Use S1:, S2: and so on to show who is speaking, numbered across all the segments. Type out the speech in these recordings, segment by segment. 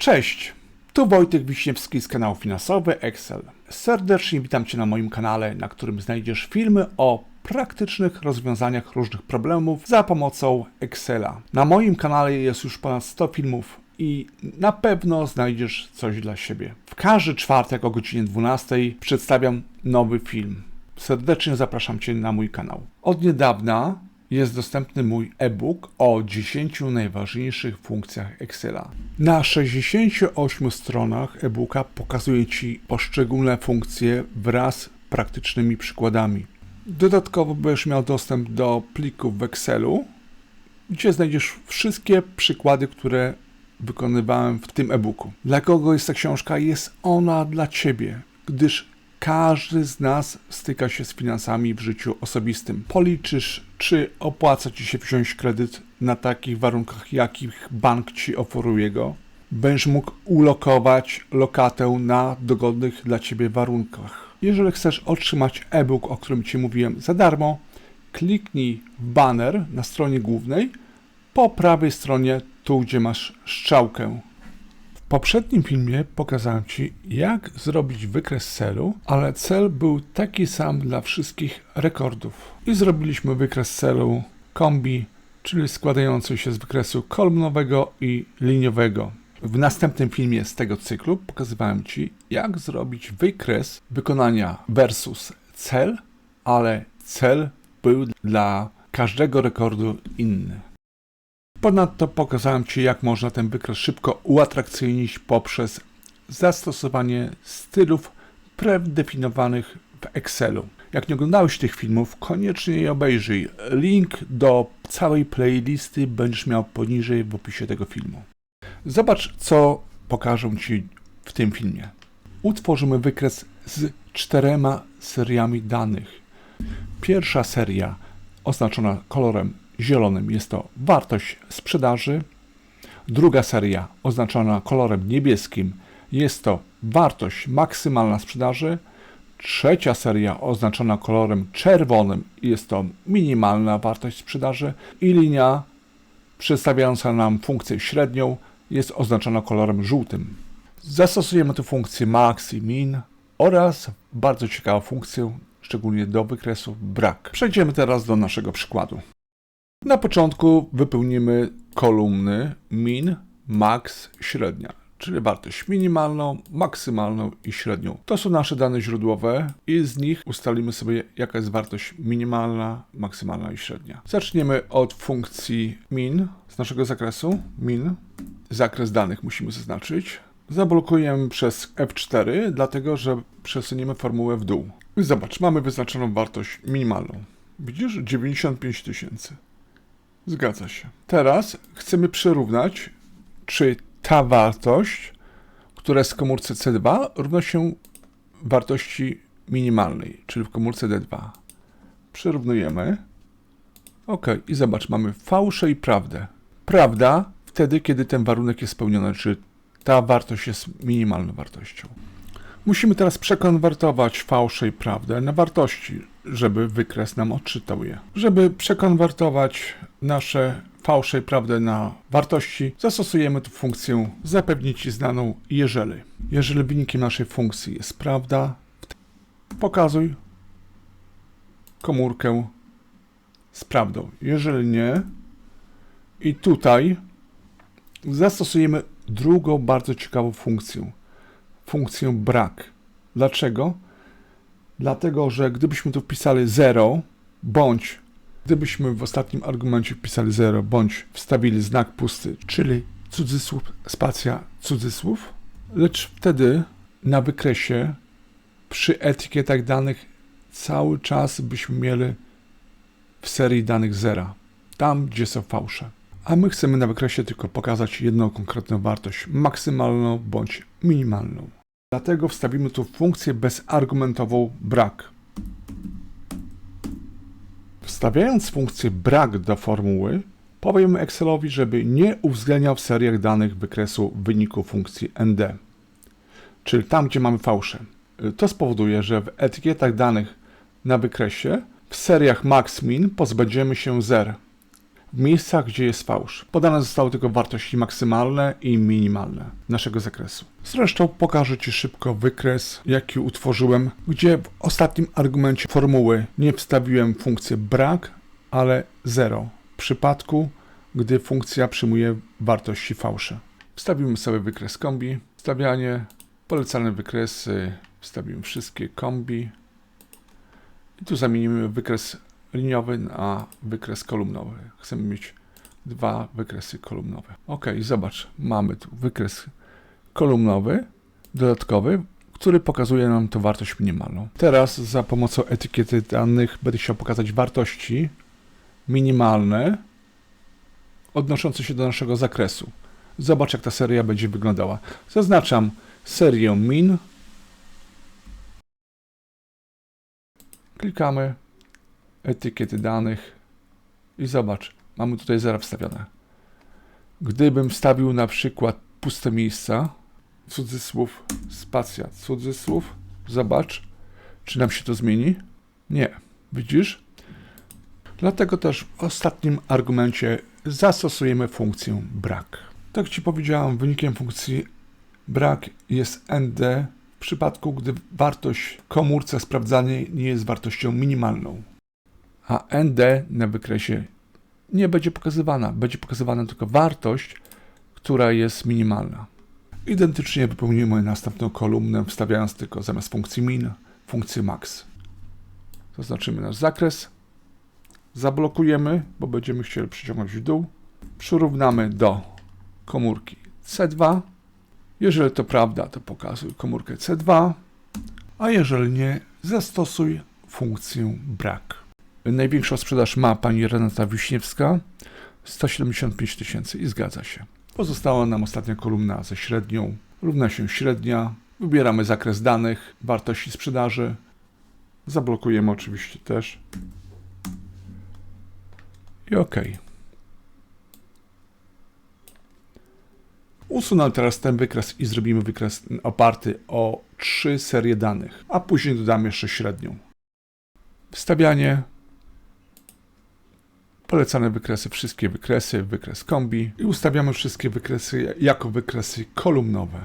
S1: Cześć, tu Wojtek Wiśniewski z kanału Finansowy Excel. Serdecznie witam Cię na moim kanale, na którym znajdziesz filmy o praktycznych rozwiązaniach różnych problemów za pomocą Excela. Na moim kanale jest już ponad 100 filmów i na pewno znajdziesz coś dla siebie. W każdy czwartek o godzinie 12 przedstawiam nowy film. Serdecznie zapraszam Cię na mój kanał. Od niedawna jest dostępny mój e-book o 10 najważniejszych funkcjach Excela. Na 68 stronach e-booka pokazuję Ci poszczególne funkcje wraz z praktycznymi przykładami. Dodatkowo będziesz miał dostęp do plików w Excelu, gdzie znajdziesz wszystkie przykłady, które wykonywałem w tym e-booku. Dla kogo jest ta książka? Jest ona dla Ciebie, gdyż każdy z nas styka się z finansami w życiu osobistym. Policzysz, czy opłaca Ci się wziąć kredyt na takich warunkach, jakich bank Ci oferuje go. Będziesz mógł ulokować lokatę na dogodnych dla Ciebie warunkach. Jeżeli chcesz otrzymać e-book, o którym Ci mówiłem za darmo, kliknij w banner na stronie głównej po prawej stronie, tu gdzie masz strzałkę. Poprzednim filmie pokazałem Ci, jak zrobić wykres celu, ale cel był taki sam dla wszystkich rekordów. I zrobiliśmy wykres celu kombi, czyli składający się z wykresu kolumnowego i liniowego. W następnym filmie z tego cyklu pokazywałem Ci, jak zrobić wykres wykonania versus cel, ale cel był dla każdego rekordu inny. Ponadto pokazałem Ci, jak można ten wykres szybko uatrakcyjnić poprzez zastosowanie stylów predefiniowanych w Excelu. Jak nie oglądałeś tych filmów, koniecznie je obejrzyj. Link do całej playlisty będziesz miał poniżej w opisie tego filmu. Zobacz, co pokażę Ci w tym filmie. Utworzymy wykres z czterema seriami danych. Pierwsza seria oznaczona kolorem zielonym jest to wartość sprzedaży. Druga seria oznaczona kolorem niebieskim jest to wartość maksymalna sprzedaży. Trzecia seria oznaczona kolorem czerwonym jest to minimalna wartość sprzedaży i linia przedstawiająca nam funkcję średnią jest oznaczona kolorem żółtym. Zastosujemy tu funkcję max i min oraz bardzo ciekawą funkcję, szczególnie do wykresu brak. Przejdziemy teraz do naszego przykładu. Na początku wypełnimy kolumny min, max, średnia, czyli wartość minimalną, maksymalną i średnią. To są nasze dane źródłowe i z nich ustalimy sobie, jaka jest wartość minimalna, maksymalna i średnia. Zaczniemy od funkcji min z naszego zakresu. Min, zakres danych musimy zaznaczyć. Zablokujemy przez F4, dlatego że przesuniemy formułę w dół. I zobacz, mamy wyznaczoną wartość minimalną. Widzisz? 95 tysięcy. Zgadza się. Teraz chcemy przyrównać, czy ta wartość, która jest w komórce C2, równa się wartości minimalnej, czyli w komórce D2. Przyrównujemy. OK, i zobacz, mamy fałszę i prawdę. Prawda wtedy, kiedy ten warunek jest spełniony, czy ta wartość jest minimalną wartością. Musimy teraz przekonwertować fałszę i prawdę na wartości, żeby wykres nam odczytał je. Żeby przekonwertować nasze fałsze i prawdę na wartości, zastosujemy tu funkcję zapewnić znaną jeżeli. Jeżeli wynikiem naszej funkcji jest prawda, pokazuj komórkę z prawdą. Jeżeli nie, i tutaj zastosujemy drugą bardzo ciekawą funkcję. Funkcję brak. Dlaczego? Dlatego, że gdybyśmy tu wpisali 0, bądź gdybyśmy w ostatnim argumencie wpisali 0, bądź wstawili znak pusty, czyli cudzysłów, spacja, cudzysłów, lecz wtedy na wykresie przy etykietach danych cały czas byśmy mieli w serii danych 0, tam gdzie są fałsze. A my chcemy na wykresie tylko pokazać jedną konkretną wartość, maksymalną bądź minimalną. Dlatego wstawimy tu funkcję bezargumentową brak. Wstawiając funkcję brak do formuły, powiemy Excelowi, żeby nie uwzględniał w seriach danych wykresu wyniku funkcji nd, czyli tam, gdzie mamy fałsze. To spowoduje, że w etykietach danych na wykresie w seriach max-min pozbędziemy się zer. Miejscach, gdzie jest fałsz. Podane zostały tylko wartości maksymalne i minimalne naszego zakresu. Zresztą pokażę Ci szybko wykres, jaki utworzyłem, gdzie w ostatnim argumencie formuły nie wstawiłem funkcję brak, ale 0 w przypadku, gdy funkcja przyjmuje wartości fałsze. Wstawimy sobie wykres kombi, wstawianie, polecane wykresy, wstawimy wszystkie kombi i tu zamienimy wykres liniowy na wykres kolumnowy. Chcemy mieć dwa wykresy kolumnowe. Ok, zobacz, mamy tu wykres kolumnowy, dodatkowy, który pokazuje nam tę wartość minimalną. Teraz za pomocą etykiety danych będę chciał pokazać wartości minimalne odnoszące się do naszego zakresu. Zobacz, jak ta seria będzie wyglądała. Zaznaczam serię min. Klikamy etykiety danych i zobacz, mamy tutaj zera wstawione. Gdybym wstawił na przykład puste miejsca, cudzysłów, spacja, cudzysłów, zobacz, czy nam się to zmieni? Nie. Widzisz? Dlatego też w ostatnim argumencie zastosujemy funkcję brak. Tak Ci powiedziałem, wynikiem funkcji brak jest nd w przypadku, gdy wartość komórce sprawdzanej nie jest wartością minimalną. A nd na wykresie nie będzie pokazywana. Będzie pokazywana tylko wartość, która jest minimalna. Identycznie wypełnimy następną kolumnę, wstawiając tylko zamiast funkcji min funkcję max. Zaznaczymy nasz zakres, zablokujemy, bo będziemy chcieli przyciągnąć w dół, przyrównamy do komórki C2. Jeżeli to prawda, to pokazuj komórkę C2, a jeżeli nie, zastosuj funkcję brak. Największą sprzedaż ma pani Renata Wiśniewska 175 tysięcy i zgadza się. Pozostała nam ostatnia kolumna ze średnią. Równa się średnia. Wybieramy zakres danych, wartości sprzedaży. Zablokujemy oczywiście też. I OK. Usunę teraz ten wykres i zrobimy wykres oparty o trzy serie danych, a później dodamy jeszcze średnią. Wstawianie, polecane wykresy, wszystkie wykresy, wykres kombi i ustawiamy wszystkie wykresy jako wykresy kolumnowe.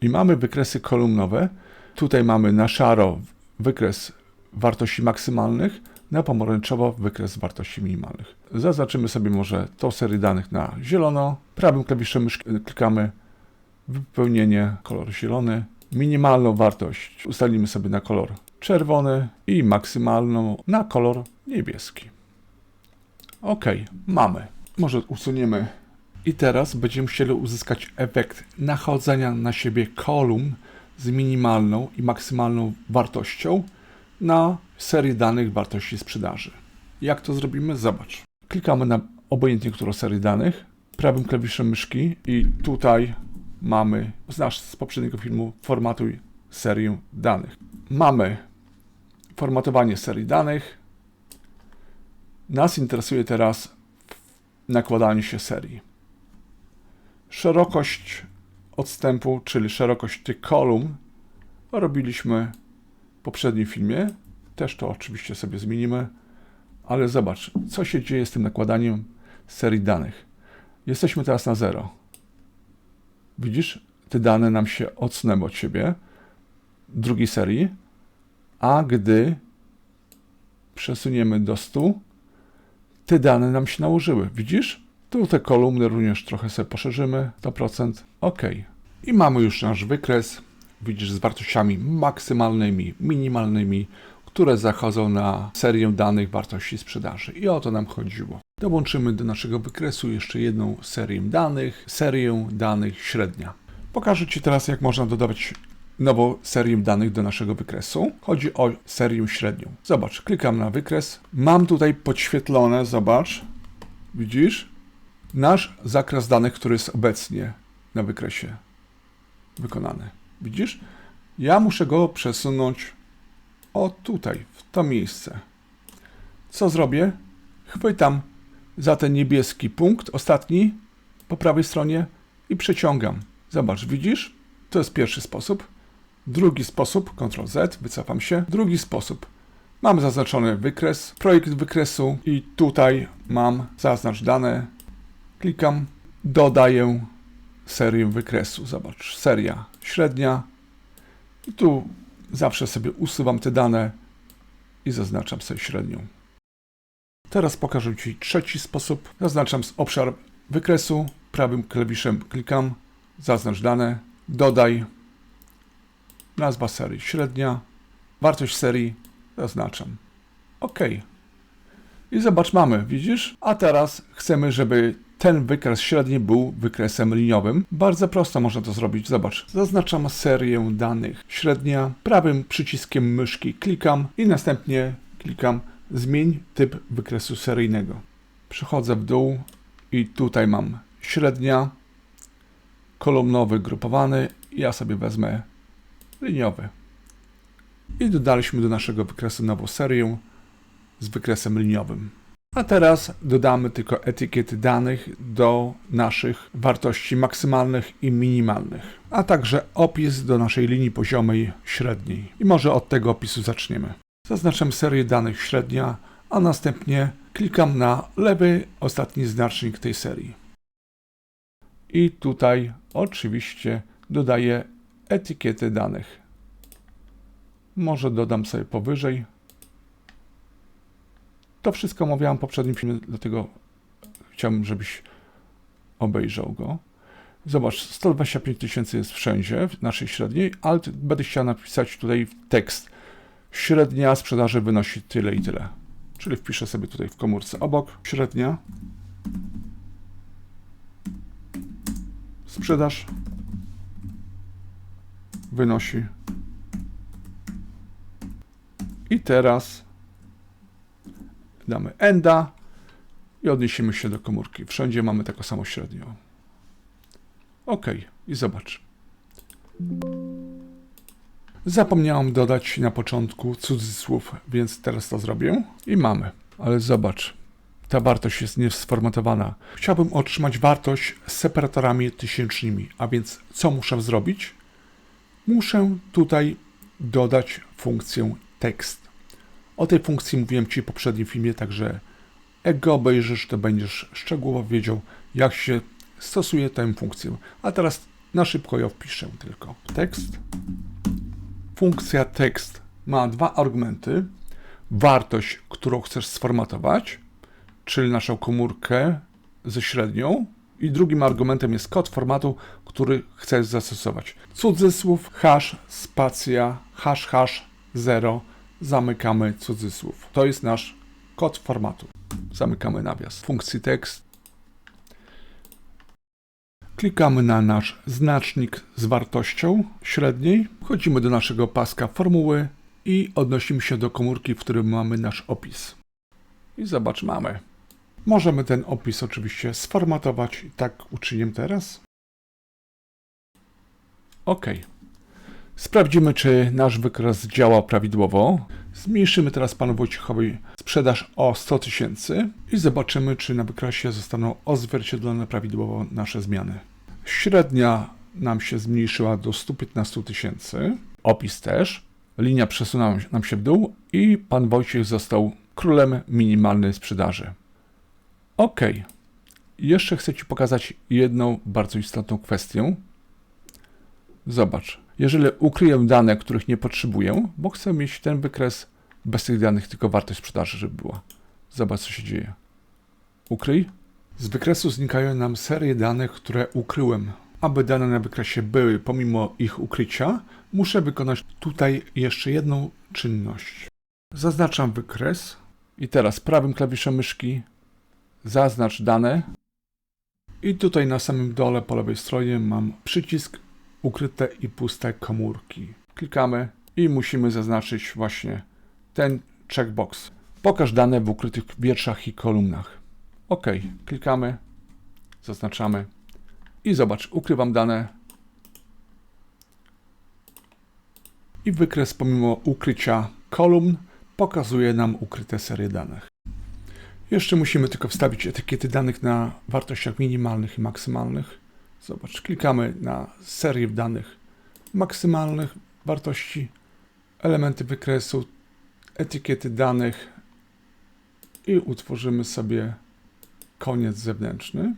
S1: I mamy wykresy kolumnowe. Tutaj mamy na szaro wykres wartości maksymalnych, na pomarańczowo wykres wartości minimalnych. Zaznaczymy sobie może tą serię danych na zielono. Prawym klawiszem myszki klikamy wypełnienie, kolor zielony. Minimalną wartość ustalimy sobie na kolor czerwony i maksymalną na kolor niebieski. Ok, mamy. Może usuniemy. I teraz będziemy chcieli uzyskać efekt nachodzenia na siebie kolumn z minimalną i maksymalną wartością na serię danych wartości sprzedaży. Jak to zrobimy? Zobacz. Klikamy na obojętnie którą serię danych, prawym klawiszem myszki i tutaj mamy, znasz z poprzedniego filmu, formatuj serię danych. Mamy formatowanie serii danych. Nas interesuje teraz nakładanie się serii. Szerokość odstępu, czyli szerokość tych kolumn, robiliśmy w poprzednim filmie. Też to oczywiście sobie zmienimy, ale zobacz, co się dzieje z tym nakładaniem serii danych. Jesteśmy teraz na 0. Widzisz, te dane nam się odsunęły od siebie drugiej serii, a gdy przesuniemy do 100, te dane nam się nałożyły. Widzisz? Tu te kolumny również trochę sobie poszerzymy, 100%. OK. I mamy już nasz wykres, widzisz, z wartościami maksymalnymi, minimalnymi, które zachodzą na serię danych wartości sprzedaży. I o to nam chodziło. Dołączymy do naszego wykresu jeszcze jedną serię danych, serię danych średnia. Pokażę Ci teraz, jak można dodawać nową serię danych do naszego wykresu. Chodzi o serię średnią. Zobacz, klikam na wykres. Mam tutaj podświetlone, zobacz, widzisz, nasz zakres danych, który jest obecnie na wykresie wykonany. Widzisz? Ja muszę go przesunąć o tutaj, w to miejsce. Co zrobię? Chwytam za ten niebieski punkt, ostatni, po prawej stronie i przeciągam. Zobacz, widzisz? To jest pierwszy sposób. Drugi sposób, Ctrl Z, wycofam się. Drugi sposób. Mamy zaznaczony wykres, projekt wykresu i tutaj mam zaznacz dane. Klikam, dodaję serię wykresu. Zobacz, seria średnia. I tu zawsze sobie usuwam te dane i zaznaczam sobie średnią. Teraz pokażę Ci trzeci sposób. Zaznaczam obszar wykresu, prawym klawiszem klikam, zaznacz dane, dodaj, nazwa serii średnia, wartość serii, zaznaczam. OK. I zobacz, mamy, widzisz? A teraz chcemy, żeby ten wykres średni był wykresem liniowym. Bardzo prosto można to zrobić. Zobacz, zaznaczam serię danych średnia, prawym przyciskiem myszki klikam i następnie klikam zmień typ wykresu seryjnego. Przechodzę w dół i tutaj mam średnia, kolumnowy grupowany. Ja sobie wezmę liniowy. I dodaliśmy do naszego wykresu nową serię z wykresem liniowym. A teraz dodamy tylko etykiety danych do naszych wartości maksymalnych i minimalnych, a także opis do naszej linii poziomej średniej. I może od tego opisu zaczniemy. Zaznaczam serię danych średnia, a następnie klikam na lewy ostatni znacznik tej serii. I tutaj oczywiście dodaję etykietę danych. Może dodam sobie powyżej. To wszystko omawiałem w poprzednim filmie, dlatego chciałbym, żebyś obejrzał go. Zobacz, 125 tysięcy jest wszędzie w naszej średniej, ale będę chciał napisać tutaj tekst. Średnia sprzedaży wynosi tyle i tyle. Czyli wpiszę sobie tutaj w komórce obok średnia. Sprzedaż wynosi. I teraz damy enda i odniesiemy się do komórki. Wszędzie mamy taką samą średnią. OK. I zobacz. Zapomniałem dodać na początku cudzysłów, więc teraz to zrobię. I mamy. Ale zobacz, ta wartość jest niesformatowana. Chciałbym otrzymać wartość z separatorami tysięcznymi, a więc co muszę zrobić? Muszę tutaj dodać funkcję tekst. O tej funkcji mówiłem Ci w poprzednim filmie, także jak go obejrzysz, to będziesz szczegółowo wiedział, jak się stosuje tę funkcję. A teraz na szybko ją wpiszę tylko. Tekst funkcja tekst ma dwa argumenty. Wartość, którą chcesz sformatować, czyli naszą komórkę ze średnią. I drugim argumentem jest kod formatu, który chcesz zastosować. Cudzysłów, hash, spacja, hash, hash, 0. Zamykamy cudzysłów. To jest nasz kod formatu. Zamykamy nawias. Funkcji tekst Klikamy na nasz znacznik z wartością średniej, wchodzimy do naszego paska formuły i odnosimy się do komórki, w którym mamy nasz opis. I zobacz, mamy. Możemy ten opis oczywiście sformatować tak uczynię teraz. OK. Sprawdzimy, czy nasz wykres działa prawidłowo. Zmniejszymy teraz panu Wojciechowi sprzedaż o 100 tysięcy i zobaczymy, czy na wykresie zostaną odzwierciedlone prawidłowo nasze zmiany. Średnia nam się zmniejszyła do 115 tysięcy, opis też, linia przesunęła nam się w dół i pan Wojciech został królem minimalnej sprzedaży. Ok. Jeszcze chcę Ci pokazać jedną bardzo istotną kwestię. Zobacz, jeżeli ukryję dane, których nie potrzebuję, bo chcę mieć ten wykres bez tych danych, tylko wartość sprzedaży, żeby była. Zobacz, co się dzieje. Ukryj. Z wykresu znikają nam serie danych, które ukryłem. Aby dane na wykresie były pomimo ich ukrycia, muszę wykonać tutaj jeszcze jedną czynność. Zaznaczam wykres i teraz prawym klawiszem myszki zaznacz dane. I tutaj na samym dole po lewej stronie mam przycisk ukryte i puste komórki. Klikamy i musimy zaznaczyć właśnie ten checkbox. Pokaż dane w ukrytych wierszach i kolumnach. OK, klikamy, zaznaczamy i zobacz, ukrywam dane. I wykres pomimo ukrycia kolumn pokazuje nam ukryte serie danych. Jeszcze musimy tylko wstawić etykiety danych na wartościach minimalnych i maksymalnych. Zobacz, klikamy na serię danych maksymalnych wartości, elementy wykresu, etykiety danych i utworzymy sobie koniec zewnętrzny.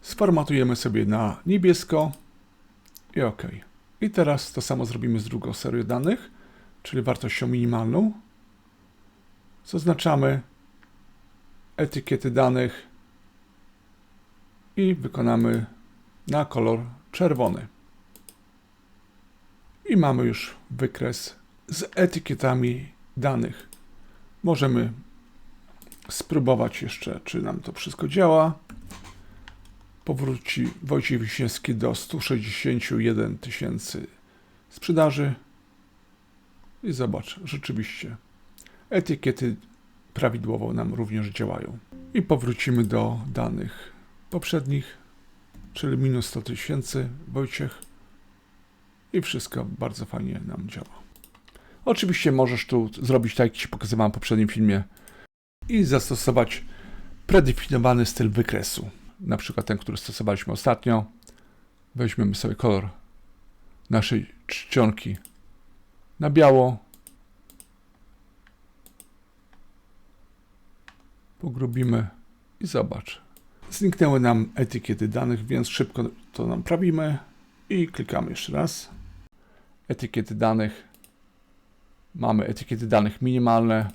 S1: Sformatujemy sobie na niebiesko i OK. I teraz to samo zrobimy z drugą serią danych, czyli wartością minimalną. Zaznaczamy etykiety danych i wykonamy na kolor czerwony. I mamy już wykres z etykietami danych. Możemy spróbować jeszcze, czy nam to wszystko działa. Powróci Wojciech Wiśniewski do 161 tysięcy sprzedaży. I zobacz, rzeczywiście etykiety prawidłowo nam również działają. I powrócimy do danych poprzednich, czyli minus 100 tysięcy, Wojciech. I wszystko bardzo fajnie nam działa. Oczywiście możesz tu zrobić tak, jak Ci pokazywałem w poprzednim filmie i zastosować predefiniowany styl wykresu. Na przykład ten, który stosowaliśmy ostatnio. Weźmiemy sobie kolor naszej czcionki na biało. Pogrubimy i zobacz. Zniknęły nam etykiety danych, więc szybko to naprawimy i klikamy jeszcze raz. Etykiety danych. Mamy etykiety danych minimalne.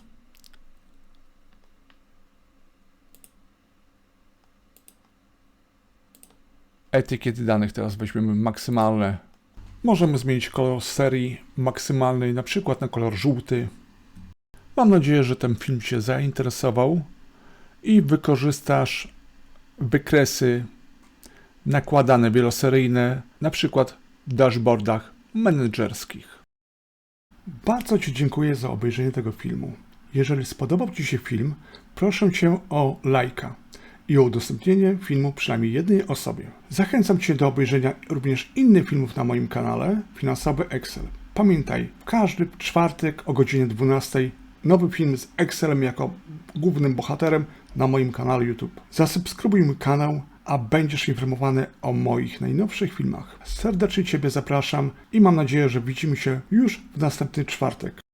S1: Etykiety danych teraz weźmiemy maksymalne. Możemy zmienić kolor serii maksymalnej, na przykład na kolor żółty. Mam nadzieję, że ten film Cię zainteresował i wykorzystasz wykresy nakładane wieloseryjne, na przykład w dashboardach menedżerskich. Bardzo Ci dziękuję za obejrzenie tego filmu. Jeżeli spodobał Ci się film, proszę Cię o lajka i o udostępnienie filmu przynajmniej jednej osobie. Zachęcam Cię do obejrzenia również innych filmów na moim kanale Finansowy Excel. Pamiętaj, w każdy czwartek o godzinie 12 nowy film z Excelem jako głównym bohaterem na moim kanale YouTube. Zasubskrybuj mój kanał, a będziesz informowany o moich najnowszych filmach. Serdecznie Ciebie zapraszam i mam nadzieję, że widzimy się już w następny czwartek.